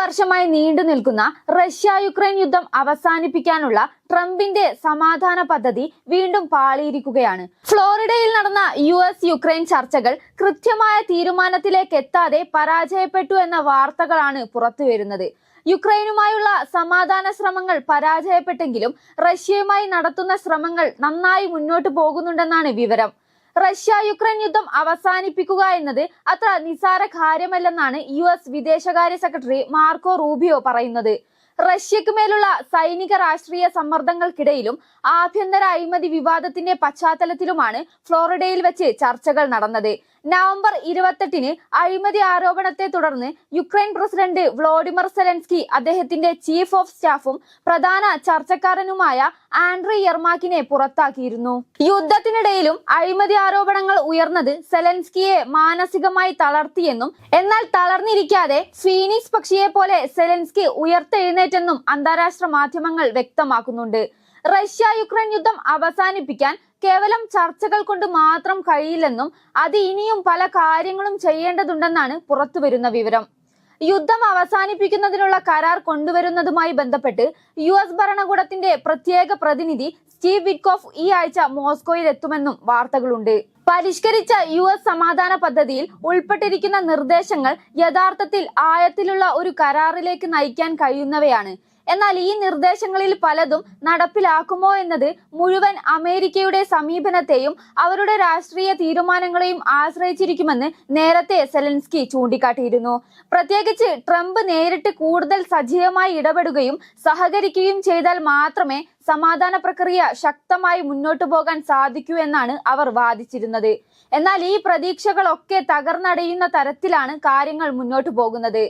വർഷമായി നീണ്ടു നിൽക്കുന്ന റഷ്യ യുക്രൈൻ യുദ്ധം അവസാനിപ്പിക്കാനുള്ള ട്രംപിന്റെ സമാധാന പദ്ധതി വീണ്ടും പാളിയിരിക്കുകയാണ്. ഫ്ലോറിഡയിൽ നടന്ന യു എസ് യുക്രൈൻ ചർച്ചകൾ കൃത്യമായ തീരുമാനത്തിലേക്ക് എത്താതെ പരാജയപ്പെട്ടു എന്ന വാർത്തകളാണ് പുറത്തുവരുന്നത് യുക്രൈനുമായുള്ള സമാധാന ശ്രമങ്ങൾ പരാജയപ്പെട്ടെങ്കിലും റഷ്യയുമായി നടത്തുന്ന ശ്രമങ്ങൾ നന്നായി മുന്നോട്ട് പോകുന്നുണ്ടെന്നാണ് വിവരം. റഷ്യ യുക്രൈൻ യുദ്ധം അവസാനിപ്പിക്കുക എന്നത് അത്ര നിസാര കാര്യമല്ലെന്നാണ് യു എസ് വിദേശകാര്യ സെക്രട്ടറി മാർക്കോ റൂബിയോ പറയുന്നത്. റഷ്യക്ക് മേലുള്ള സൈനിക രാഷ്ട്രീയ സമ്മർദ്ദങ്ങൾക്കിടയിലും ആഭ്യന്തര അഴിമതി വിവാദത്തിന്റെ പശ്ചാത്തലത്തിലുമാണ് ഫ്ലോറിഡയിൽ വെച്ച് ചർച്ചകൾ നടന്നത്. നവംബർ ഇരുപത്തെട്ടിന് അഴിമതി ആരോപണത്തെ തുടർന്ന് യുക്രൈൻ പ്രസിഡന്റ് വ്ളോഡിമർ സെലൻസ്കി അദ്ദേഹത്തിന്റെ ചീഫ് ഓഫ് സ്റ്റാഫും പ്രധാന ചർച്ചക്കാരനുമായ ആൻഡ്രി യർമാക്കിനെ പുറത്താക്കിയിരുന്നു. യുദ്ധത്തിനിടയിലും അഴിമതി ആരോപണങ്ങൾ ഉയർന്നത് സെലൻസ്കിയെ മാനസികമായി തളർത്തിയെന്നും എന്നാൽ തളർന്നിരിക്കാതെ ഫീനിക്സ് പക്ഷിയെ പോലെ സെലൻസ്കി ഉയർത്തെഴുന്നേറ്റെന്നും അന്താരാഷ്ട്ര മാധ്യമങ്ങൾ വ്യക്തമാക്കുന്നുണ്ട്. റഷ്യ യുക്രൈൻ യുദ്ധം അവസാനിപ്പിക്കാൻ കേവലം ചർച്ചകൾ കൊണ്ട് മാത്രം കഴിയില്ലെന്നും അത് ഇനിയും പല കാര്യങ്ങളും ചെയ്യേണ്ടതുണ്ടെന്നാണ് പുറത്തുവരുന്ന വിവരം. യുദ്ധം അവസാനിപ്പിക്കുന്നതിനുള്ള കരാർ കൊണ്ടുവരുന്നതുമായി ബന്ധപ്പെട്ട് യു എസ് ഭരണകൂടത്തിന്റെ പ്രത്യേക പ്രതിനിധി സ്റ്റീവ് വിറ്റ്കോഫ് ഈ ആഴ്ച മോസ്കോയിൽ എത്തുമെന്നും വാർത്തകളുണ്ട്. പരിഷ്കരിച്ച യു എസ് സമാധാന പദ്ധതിയിൽ ഉൾപ്പെട്ടിരിക്കുന്ന നിർദ്ദേശങ്ങൾ യഥാർത്ഥത്തിൽ ആയത്തിലുള്ള ഒരു കരാറിലേക്ക് നയിക്കാൻ കഴിയുന്നവയാണ്. എന്നാൽ ഈ നിർദ്ദേശങ്ങളിൽ പലതും നടപ്പിലാക്കുമോ എന്നത് മുഴുവൻ അമേരിക്കയുടെ സമീപനത്തെയും അവരുടെ രാഷ്ട്രീയ തീരുമാനങ്ങളെയും ആശ്രയിച്ചിരിക്കുമെന്ന് നേരത്തെ സെലൻസ്കി ചൂണ്ടിക്കാട്ടിയിരുന്നു. പ്രത്യേകിച്ച് ട്രംപ് നേരിട്ട് കൂടുതൽ സജീവമായി ഇടപെടുകയും സഹകരിക്കുകയും ചെയ്താൽ മാത്രമേ സമാധാന പ്രക്രിയ ശക്തമായി മുന്നോട്ടു പോകാൻ സാധിക്കൂ എന്നാണ് അവർ വാദിച്ചിരുന്നത്. എന്നാൽ ഈ പ്രതീക്ഷകളൊക്കെ തകർന്നടയുന്ന തരത്തിലാണ് കാര്യങ്ങൾ മുന്നോട്ടു പോകുന്നത്.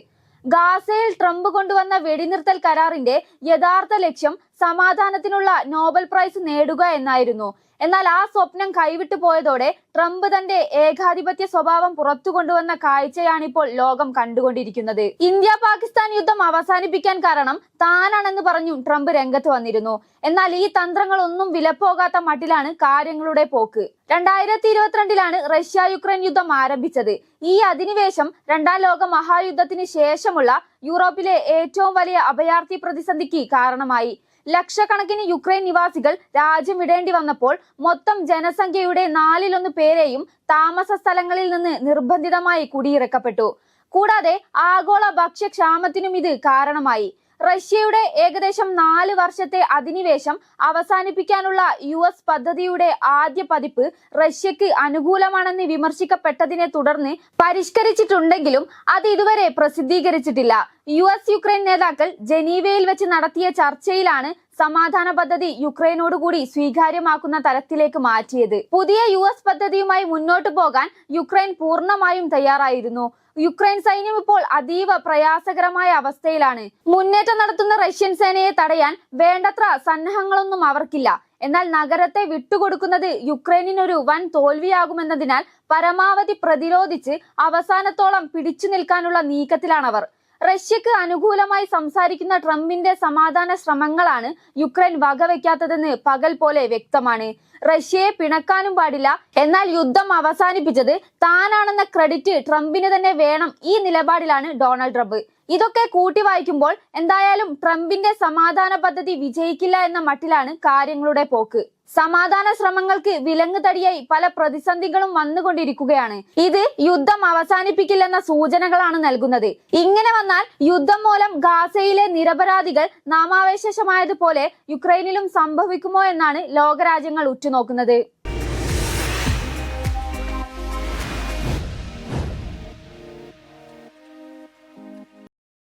ഗാസയിൽ ട്രംപ് കൊണ്ടുവന്ന വെടിനിർത്തൽ കരാറിന്റെ യഥാർത്ഥ ലക്ഷ്യം സമാധാനത്തിനുള്ള നോബൽ പ്രൈസ് നേടുക എന്നായിരുന്നു. എന്നാൽ ആ സ്വപ്നം കൈവിട്ടു പോയതോടെ ട്രംപ് തന്റെ ഏകാധിപത്യ സ്വഭാവം പുറത്തു കൊണ്ടുവന്ന കാഴ്ചയാണിപ്പോൾ ലോകം കണ്ടുകൊണ്ടിരിക്കുന്നത്. ഇന്ത്യ പാകിസ്ഥാൻ യുദ്ധം അവസാനിപ്പിക്കാൻ കാരണം താനാണെന്ന് പറഞ്ഞു ട്രംപ് രംഗത്ത് വന്നിരുന്നു. എന്നാൽ ഈ തന്ത്രങ്ങളൊന്നും വിലപ്പോകാത്ത മട്ടിലാണ് കാര്യങ്ങളുടെ പോക്ക്. രണ്ടായിരത്തി ഇരുപത്തിരണ്ടിലാണ് റഷ്യ യുക്രൈൻ യുദ്ധം ആരംഭിച്ചത്. ഈ അധിനിവേശം രണ്ടാം ലോക മഹായുദ്ധത്തിന് ശേഷമുള്ള യൂറോപ്പിലെ ഏറ്റവും വലിയ അഭയാർത്ഥി പ്രതിസന്ധിക്ക് കാരണമായി. ലക്ഷക്കണക്കിന് യുക്രൈൻ നിവാസികൾ രാജ്യം വിടേണ്ടി വന്നപ്പോൾ മൊത്തം ജനസംഖ്യയുടെ നാലിലൊന്ന് പേരെയും താമസ സ്ഥലങ്ങളിൽ നിന്ന് നിർബന്ധിതമായി കുടിയിറക്കപ്പെട്ടു. കൂടാതെ ആഗോള ഭക്ഷ്യക്ഷാമത്തിനും ഇത് കാരണമായി. റഷ്യയുടെ ഏകദേശം നാല് വർഷത്തെ അധിനിവേശം അവസാനിപ്പിക്കാനുള്ള യു എസ് പദ്ധതിയുടെ ആദ്യ പതിപ്പ് റഷ്യക്ക് അനുകൂലമാണെന്ന് വിമർശിക്കപ്പെട്ടതിനെ തുടർന്ന് പരിഷ്കരിച്ചിട്ടുണ്ടെങ്കിലും അത് ഇതുവരെ പ്രസിദ്ധീകരിച്ചിട്ടില്ല. യു എസ് യുക്രൈൻ നേതാക്കൾ ജനീവയിൽ വെച്ച് നടത്തിയ ചർച്ചയിലാണ് സമാധാന പദ്ധതി യുക്രൈനോട് കൂടി സ്വീകാര്യമാക്കുന്ന തലത്തിലേക്ക് മാറ്റിയത്. പുതിയ യു എസ് പദ്ധതിയുമായി മുന്നോട്ടു പോകാൻ യുക്രൈൻ പൂർണമായും തയ്യാറായിരുന്നു. യുക്രൈൻ സൈന്യം ഇപ്പോൾ അതീവ പ്രയാസകരമായ അവസ്ഥയിലാണ്. മുന്നേറ്റം നടത്തുന്ന റഷ്യൻ സേനയെ തടയാൻ വേണ്ടത്ര സന്നാഹങ്ങളൊന്നും അവർക്കില്ല. എന്നാൽ നഗരത്തെ വിട്ടുകൊടുക്കുന്നത് യുക്രൈനിനൊരു വൻ തോൽവിയാകുമെന്നതിനാൽ പരമാവധി പ്രതിരോധിച്ച് അവസാനത്തോളം പിടിച്ചു നിൽക്കാനുള്ള നീക്കത്തിലാണവർ. റഷ്യക്ക് അനുകൂലമായി സംസാരിക്കുന്ന ട്രംപിന്റെ സമാധാന ശ്രമങ്ങളാണ് യുക്രൈൻ വകവെക്കാത്തതെന്ന് പകൽ പോലെ വ്യക്തമാണ്. റഷ്യയെ പിണക്കാനും പാടില്ല. എന്നാൽ യുദ്ധം അവസാനിപ്പിച്ചത് താനാണെന്ന ക്രെഡിറ്റ് ട്രംപിന് തന്നെ വേണം ഈ നിലപാടിലാണ് ഡൊണാൾഡ് ട്രംപ്. ഇതൊക്കെ കൂട്ടി വായിക്കുമ്പോൾ എന്തായാലും ട്രംപിന്റെ സമാധാന പദ്ധതി വിജയിക്കില്ല എന്ന മട്ടിലാണ് കാര്യങ്ങളുടെ പോക്ക്. സമാധാന ശ്രമങ്ങൾക്ക് വിലങ്ങ് തടിയായി പല പ്രതിസന്ധികളും വന്നുകൊണ്ടിരിക്കുകയാണ്. ഇത് യുദ്ധം അവസാനിപ്പിക്കില്ലെന്ന സൂചനകളാണ് നൽകുന്നത്. ഇങ്ങനെ വന്നാൽ യുദ്ധം മൂലം ഗാസയിലെ നിരപരാധികൾ നാമാവശേഷമായതുപോലെ യുക്രൈനിലും സംഭവിക്കുമോ എന്നാണ് ലോകരാജ്യങ്ങൾ ഉറ്റുനോക്കുന്നത്.